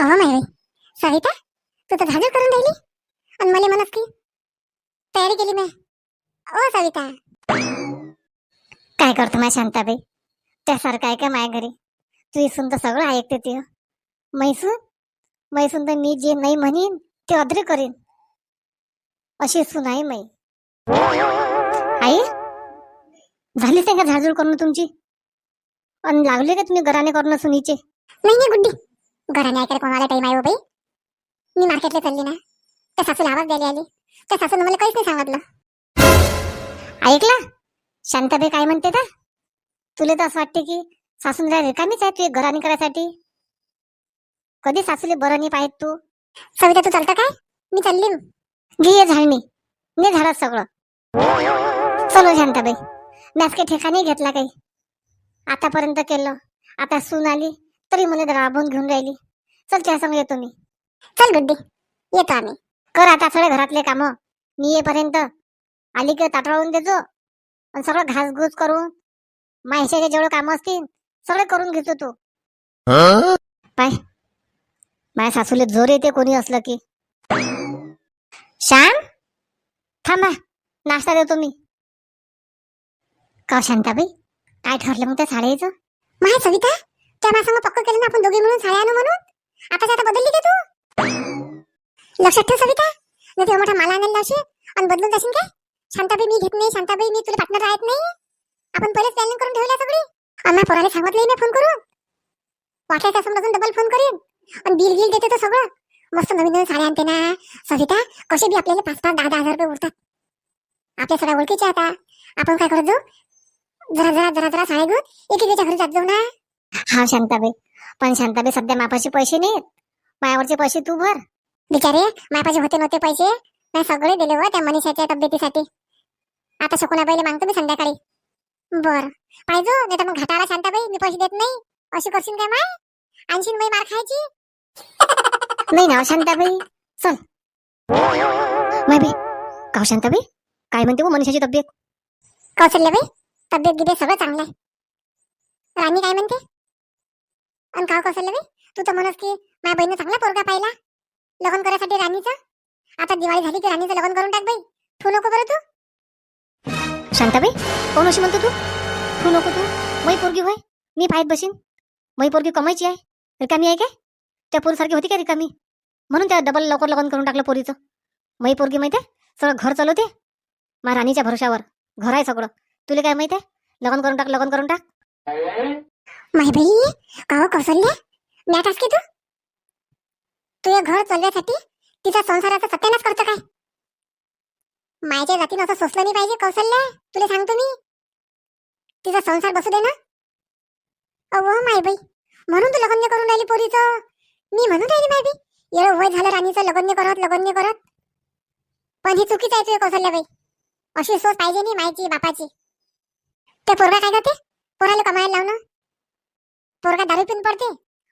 अहो माय सविता तू तर झाजर करून राहिली? आणि मला म्हणत की तयारी केली मी. ओ सविता. काय करतो माय शांताबाई? त्यासारखं आहे का माझ्या घरी? तू इसून तर सगळं ऐकते ते. मैसून मैसून तर मी जे नाही म्हणीन ते अद्रे करीन. अशी सून आहे मै आई? झाली नाही का झाडझूड तुमची? आणि लागले का तुम्ही घराने करणं सुनीचे? नाही नाही गुड्डी. घराने ऐकायला कोणाला टाइम आहे हो बाई? मी मार्केटला चालली ना. त्या सासूला आवाज द्यायला आली. त्या सासून मला काहीच नाही सांगितलं. ऐकला? शांताबाई काय म्हणते का तुला तर असं वाटते की सासून रिकामीच आहे तू घराने करायसाठी? कधी सासूले बरं नाही पाहिजे तू? सविता तू चालतं काय? मी चालली घे ये झाडणी ने झाडात सगळं. चलो शांताबाई. मॅच काही ठिकाणी घेतला काही. आतापर्यंत केलं. आता सून आली तरी मला राबवून घेऊन राहिली. चल त्या संग येतो मी. चल गुड्डी येतो आम्ही. कर आता सगळे घरातले काम. मी येईपर्यंत आली की ताटवाळून देतो आणि सगळं घासघूस करून माहिशाचे जेवढे काम असतील सगळे करून घेतो तू. पाय. माझ्या सासूले जोर येते कोणी असलं की. श्याम? थांबा. नाश्ता देतो मी. का हो शांताबाई? काय ठरलं मग त्या साड्याचं माहिती सविता त्या माझ्या पक्क केलं ना आपण दोघे मिळून साड्या आणू म्हणून? आता आता बदलली का तू? लक्षात ठेव सविता नाही तेव्हा मोठा माला आणायला लावशील आणि बदलून जाशील काय? शांताबाई मी घेत नाही शांताबाई मी तुला पार्टनर राहत नाही. आपण पहिलेच प्लॅनिंग करून ठेवल्या सगळी. आम्हा पोराला सांगितलंय मी फोन करून. वाटल्याच्या समोरून डबल फोन करीन. आणि बिल गिल देते तर सगळं. मस्त नवीन नवीन साड्या आणते ना. सविता कसे बी आपल्याला पाच पाच दहा दहा हजार रुपये उरतात. आपल्या सगळ्या ओळखीच्या आता. आपण काय करत जाऊ? जरा जरा जरा जरा साड्या घेऊन एकेकाच्या घरी जात जाऊ ना. हा शांताबाई. पण शांताबाई सध्या मापाशी पैसे नाहीत. मायावरचे पैसे तू भर. बिचारे मापाशी होते नव्हते पैसे. नाही सगळे दिले व त्या मनीषाच्या तब्येतीसाठी. आता शकुनाबाईला मागतो मी संध्याकाळी. बर. पाहिजे नाही तर मग घाटाला शांताबाई मी पैसे देत नाही. अशी करशील काय माय? आणशील मी मार खायची? नाही ना हो शांताबाई. चल. माय बाई शांताबाई? काय म्हणते हो मनीषाची तब्येत? कौशल्यबाई तब्येत गिबे सगळं चांगलं आहे. राणी काय म्हणते? आणि का कौशल्यबाई तू तर म्हणस की माझ्या बहिणी चांगला पोरगा पाहिला. लग्न करायसाठी राणीचं. आता दिवाळी झाली की राणीचं लग्न करून टाक बाई. ठू नको बरं तू. शांताबाई कोण अशी म्हणतो तू? ठू नको तू. मै पोरगी होय. मी पाहत बसीन. मै पोरगी कमायची आहे. रिकामी आहे काय? त्या पोरीसारखी होती का रिकामी? म्हणून त्या डबल लवकर लग्न करून टाकलं पोरीचं. मै पोरगी माहिती आहे सगळं घर चालवते. मा राणीच्या भरोशावर. घर आहे सगळं. तुला काय माहिती आहे? लग्न करून टाक लग्न करून टाक. माय बाई का कौशल्य मॅटास की तू? तुझ्या घर चालण्यासाठी तिचा संसाराचा सत्यानाश करतो काय? मायच्या जातीनं असं सोसलं नाही पाहिजे कौशल्य तुला सांगतो मी. तिचा संसार बसू दे ना. अहो माय बाई म्हणून तू लग्न करून राहिली पोरीचं. मी म्हणून राहिली माय बाई एवढं वय झालं राणीचं लग्न करत लग्न करत. पण हे चुकीच आहे तुझ्या कौशल्यबाई अशी सोच पाहिजे नाही मायची बापाची. ते पोरगा काय करते? पोराला कमायला लावणं? पोरगा दारू पिऊन पडते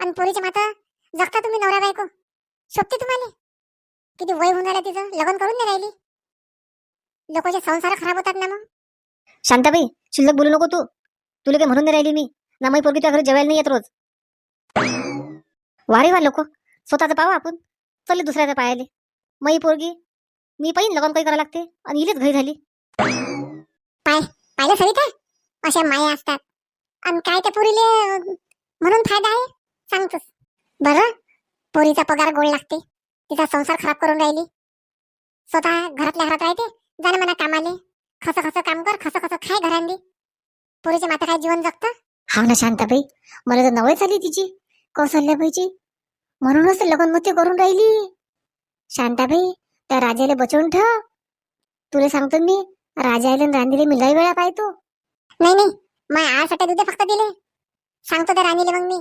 आणि पोरीच्या माता जगता तुम्ही नवरा बायको. शोभते तुम्हाला? किती वय होऊन राहिलं तिचं? लग्न करून नाही राहिली? लोकांचे संसार खराब होतात ना मग? शांताबाई शिल्लक बोलू नको तू. तुला काही म्हणून नाही राहिली मी. ना माई पोरगी तुझ्या घरी जेवायला नाही येत रोज. वारे वा लोक. स्वतःचं पावा आपण. चल दुसऱ्याचं पायाले. मई पोरगी मी पाहिन लग्न काही करावं लागते. आणि इलेच घरी झाली. पाय. पाहिलं सविता? अशा माया असतात. आणि काय त्या पोरीले म्हणून फायदा आहे? सांगतोस. बरं पोरीचा पगार गोड लागते. तिचा संसार खराब करून राहिली. स्वतः घरातल्या घरात राहते. जाणं म्हणा कामाले. खस खस काम कर खस खस खाय घरांदी पोरीच्या माता काय जीवन जगतं? हा ना शांताबाई. मला तर नवय झाली तिची. कौशल्याबाईची म्हणूनच लग्न मोठी करून राहिली. शांताबाई त्या राजाला बचवून ठेव. तुला सांगतो मी राजाला आणि मी लय वेळा पाहतो. नाही नाही. माय आज सट्या दुधे फक्त दिले. सांगतो त्या राणीले मग मी.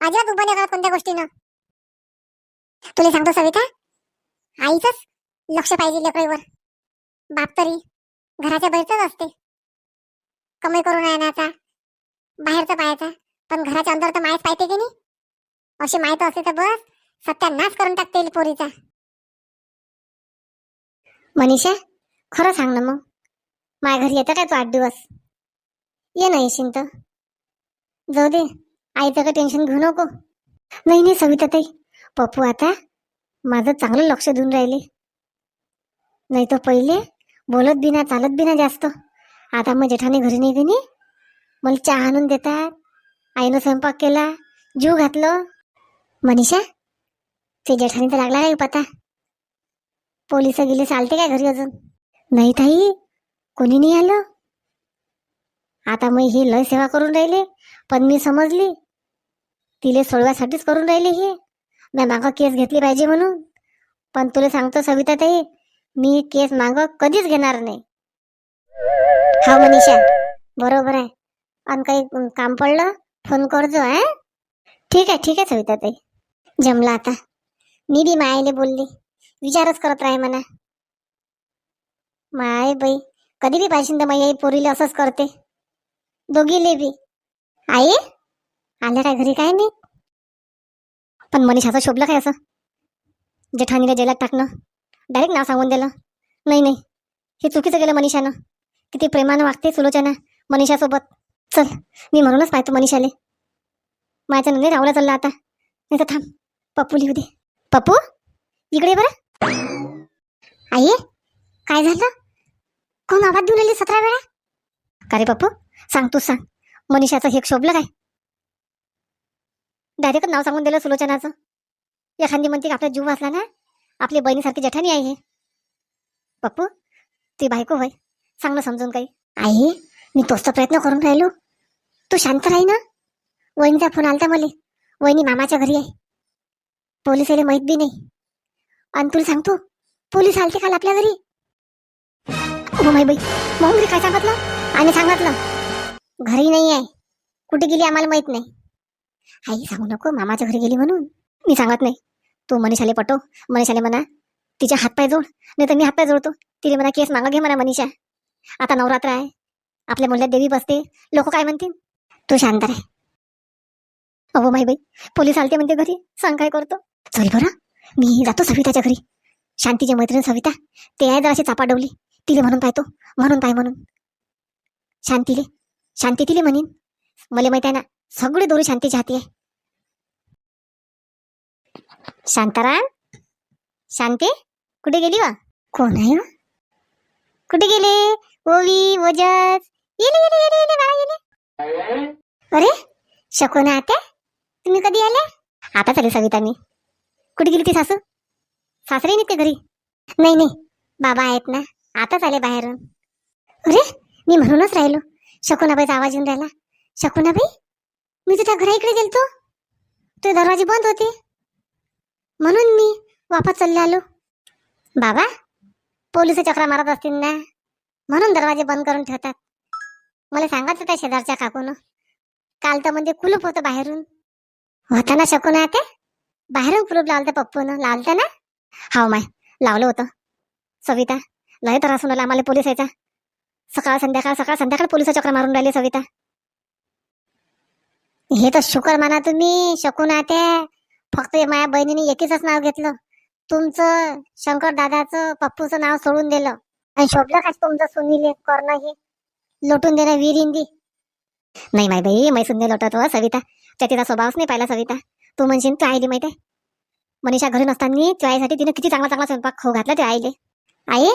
अजिबात उभं नाही करत कोणत्या गोष्टीनं. तुला सांगतो सविता आईचंच लक्ष पाहिजे लेकरीवर बाप तरी घराच्या बाहेरच असते. कमाई करून येण्याचा बाहेरचा पाहायचा पण घराच्या अंदर तर मायच पाहिजे की नाही? अशी माहीत असते तर बस सत्यानाश करून टाकते पोरीचा. मनीषा खरं सांग ना मग. माझ्या घरी येतं काय तू आठ दिवस? ये ना येशील तर जाऊ दे आईचं का टेन्शन घेऊ नको. नाही नाही सविता ताई पप्पू आता माझं चांगलं लक्ष देऊन राहिले. नाही तर पहिले बोलत बिना चालत बिना जास्त. आता मग जेठाने घरी नाही गेली. मला चहा आणून देतात. आईनं स्वयंपाक केला जीव घातलं. मनीषा ते जेठाने तर लागला काय पता. पोलीस गेले चालते काय घरी अजून? नाही ताई कोणी नाही आलं? आता मग ही लय सेवा करून राहिले पण मी समजली. तिले सोडवासाठीच करून राहिले हे. मी मागं केस घेतली पाहिजे म्हणून. पण तुला सांगतो सविता ताई मी केस मागं कधीच घेणार नाही. हा मनीषा बरोबर आहे. आणि काही काम पडलं फोन करजो आहे ठीक आहे ठीक आहे सविता ताई जमला आता. मी बी मायले बोलली. विचारच करत राहे म्हणा. माय बाई कधी बी पाहिजे तर आई पोरीला असंच करते. दोघीले बी. आई आल्या काय घरी काय नाही? पण मनीषाचं शोभलं काय असं? जेठानीला जेलात टाकणं. डायरेक्ट नाव सांगून दिलं. नाही नाही. हे चुकीचं गेलं मनीषानं. किती प्रेमानं वागते सुलोचना मनीषासोबत. चल मी म्हणूनच पाहतो मनीषाले. माझ्या नंदे रावला चालला आता. नाही तर थांब. पप्पू लिहू दे. पप्पू? इकडे बरं. आई काय झालं? कोण आवाज देऊन राहिली सतरा वेळा? का रे पप्पू सांग तू सांग. मनीषाचं हे शोभलं काय? डायरेक्ट नाव सांगून दिलं सुलोचनाचं. एखादी म्हणते की आपला जीव वाचला ना आपली बहिणीसारखी जठानी आहे हे. पप्पू ती बायको होय. ना समजून काही. आई मी तोच प्रयत्न करून राहिलो. तू शांत राही ना. वहिनीचा फोन आलता मला. वहिनी मामाच्या घरी आहे. पोलीस माहीत बी नाही. आणि तुला सांगतो पोलीस आलते काल आपल्या घरी. हो माई बाई मग काय सांगितलं? आणि सांगितलं घरी नाही आहे कुठे गेली आम्हाला माहीत नाही. आई सांगू नको. मामाच्या घरी गेली म्हणून. मी सांगत नाही. तू मनीषाले पटव. मनीषाले म्हणा तिच्या हातपाय जोड. नाही तर मी हातपाय जोडतो. तिने म्हणा केस मागं घे म्हणा मनीषा. आता नवरात्र आहे. आपल्या मुलात देवी बसते. लोक काय म्हणतील? तू शांत राह. अहो माई बाई. पोलीस आलते म्हणते घरी. सांग काय करतो. चल बरं. मी जातो सविताच्या घरी. शांतीच्या मैत्रीण सविता. ते आहे जराशी चापाडवली तिले म्हणून पाहतो. म्हणून पाय म्हणून. शांतीले. शांती तिले म्हणीन. मला माहीत आहे ना सगळी दोरी शांतीच्या हाती आहे शांताराम? शांती? कुठे गेली वा? कोण आहे वा? कुठे गेले? ओवी ओजस? येले येले येले येले बाळा येले. अरे शकुना आत्या? तुम्ही कधी आल्या? आता चालेल सविता मी. कुठे गेली ती सासू? सासरे नाही ते घरी? नाही नाही. बाबा आहेत ना. आताच आले बाहेरून. अरे मी म्हणूनच राहिलो. शकुनाबाईचा आवाज येऊन राहिला. शकुनाबाई मी तुझ्या घरा इकडे गेलतो. ते दरवाजे बंद होते. म्हणून मी वापस चालले आलो. बाबा पोलीस चक्रा मारत असतील ना? म्हणून दरवाजे बंद करून ठेवतात. मला सांगायचं त्या शेजारच्या काकून. काल तर म्हणजे कुलूप होतं बाहेरून. होता ना शकुना ते? बाहेरून कुलूप लावलं पप्पून. लावलं ना? हाव माय लावलं होतं. सविता लय त्रास होऊन आम्हाला पोलीस यायचा सकाळ संध्याकाळ सकाळ संध्याकाळ पोलीस चक्र मारून राहिले सविता. हे तर शुकर म्हणा तुम्ही शकून आते फक्त माया माझ्या बहिणीने एकीच नाव घेतलं. तुमचं शंकर दादाचं पप्पूचं नाव सोडून दिलं. आणि शोभलं का तुमचं सुनील करणं हे? लोटून देणं वीर हिंदी नाही माय बाई मै सुंदर लोटत हो सविता. त्या तिचा स्वभावच नाही पाहिला सविता. तू म्हणशील तू आईली माहिती मनीषा घरी नसताना त्या आईसाठी तिने किती चांगला चांगला स्वयंपाक खाऊ घातला त्या आईले. आई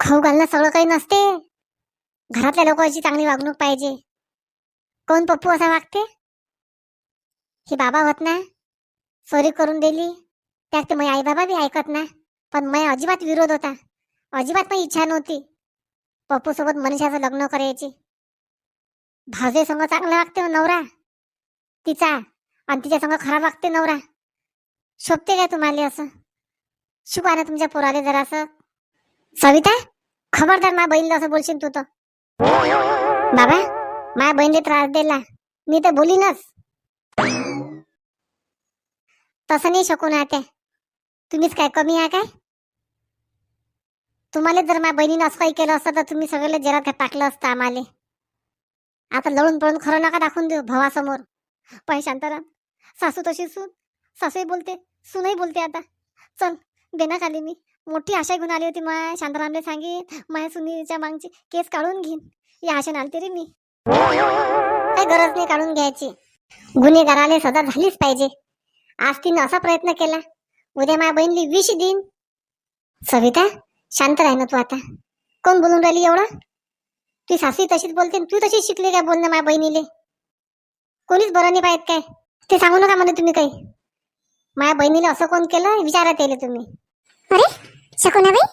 खाऊ घालणं सगळं काही नसते. घरातल्या लोकांची चांगली वागणूक पाहिजे. कोण पप्पू असा वागते? हे बाबा होत ना चोरी करून दिली त्यात मग आई बाबा बी ऐकत ना. पण मय अजिबात विरोध होता. अजिबात पण इच्छा नव्हती. पप्पू सोबत मनीषाचं लग्न करायची. भावजे संग चांगला वागते नवरा. तिचा. आणि तिच्या संग खराब वागते नवरा. शोभते काय तुम्हाला असं? शिकवा ना तुमच्या पोराले जरासं? सविता खबरदार मा बहिणीला असं बोलशील तू तर. बाबा माझ्या बहिणीला त्रास दिला. मी तर बोलीनच तसं नाही शकून आता तुम्हीच काय कमी आहे काय? तुम्हाला जर माझ्या बहिणीनं असं काही केलं असतं तर तुम्ही सगळ्याला काय टाकलं असतं आम्हाला. आता लढून पळून खरं नका दाखवून देऊ भावासमोर. पण शांताराम सासू तशी सून. सासूही बोलते सूनही बोलते आता. चल देण्यात आली मी. मोठी आशा घेऊन आली होती माय शांतारामले सांगेन माया सुनीच्या मागची केस काढून घेईन. या आशेने आलते रे मी. काही गरज नाही काढून घ्यायची. गुन्हेगाराला सजा झालीच पाहिजे. आज तिनं असा प्रयत्न केला उद्या माझ्या बहिणीला विष देईन. सविता शांत राह ना तू आता. कोण बोलून राहिली एवढं? तू सासू तशीच बोलते तू तशीच शिकली काय बोलणं माझ्या बहिणीले? कोणीच बरं नाही पाहिजे काय? ते सांगू नका म्हणे तुम्ही काही. माझ्या बहिणीला असं कोण केलं? विचारात येईल तुम्ही. अरे शकुनाबाई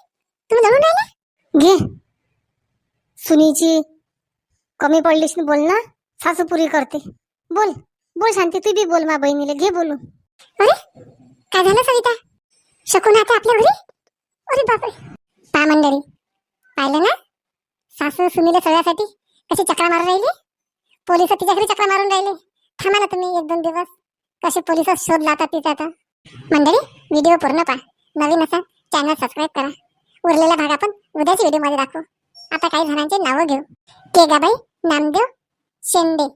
तुम्ही जाऊन राहिले घे सुनीची कमी पडलीस ना बोल ना सासू पुरी करते बोल बोल शांती तू बी बोल माझ्या बहिणीला घे बोलू अरे काय झालं सविता शकून आता आपल्या घरी अरे बापरे पा मंडळी पाहिलं ना सासू सुनीला सगळ्यासाठी कशी चक्रा मारून राहिली पोलीस तिच्या घरी चक्रा मारून राहिले थांबा ना तुम्ही एक दोन दिवस कसे पोलीस शोध लावतात तिचा आता मंडळी व्हिडिओ पूर्ण पहा नवीन असा चॅनल सबस्क्राईब करा. उरलेला भाग आपण उद्याच व्हिडिओमध्ये दाखवू. आता काही जणांचे नावं घेऊ. केगाबाई नामदेव शेंडे.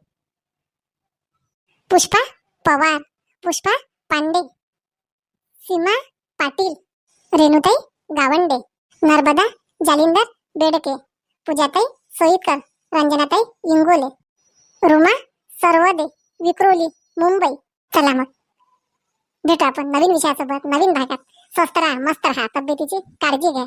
पुष्पा पवार. पुष्पा पांडे. सीमा पाटील. रेणुताई गावंडे. नर्मदा जालिंदर बेडके. पूजाताई सोईकर. रंजनाताई इंगोले. रुमा सर्वदे विक्रोली मुंबई. चला मग. भेटू आपण नवीन विषयासोबत नवीन भागात. स्वस्त राहा मस्त राहा. तब्येतीची काळजी घ्या.